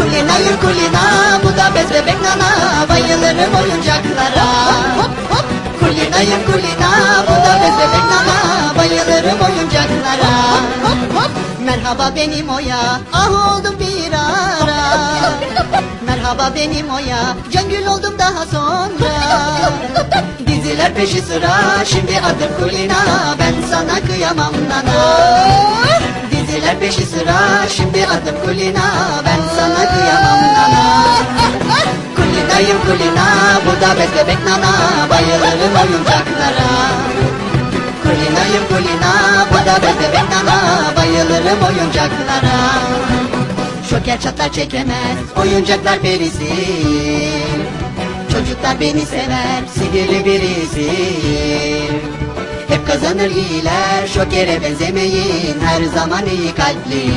Kulinayım kulina bu da bez bebek nana. Bayılırım oyuncaklara. Kulinayım kulina bu da bez bebek nana. Bayılırım oyuncaklara. Merhaba benim oya. Ah oldum bir ara. Merhaba benim oya. Cengül oldum daha sonra. Diziler peşi sıra. Şimdi adım Kulina. Ben sana kıyamam nana. Diziler peşi sıra. Şimdi adım Kulina. Ben Kulinayım Kulina Bu da bez bebek nana Bayılırım oyuncaklara. Kulinayım Kulina Bu da bez bebek nana Bayılırım oyuncaklara. Şoker çatlar çekemez Oyuncaklar perisi. Çocuklar beni sever Sihirli birisi. Hep kazanır iyiler Şokere benzemeyin Her zaman iyi kalpli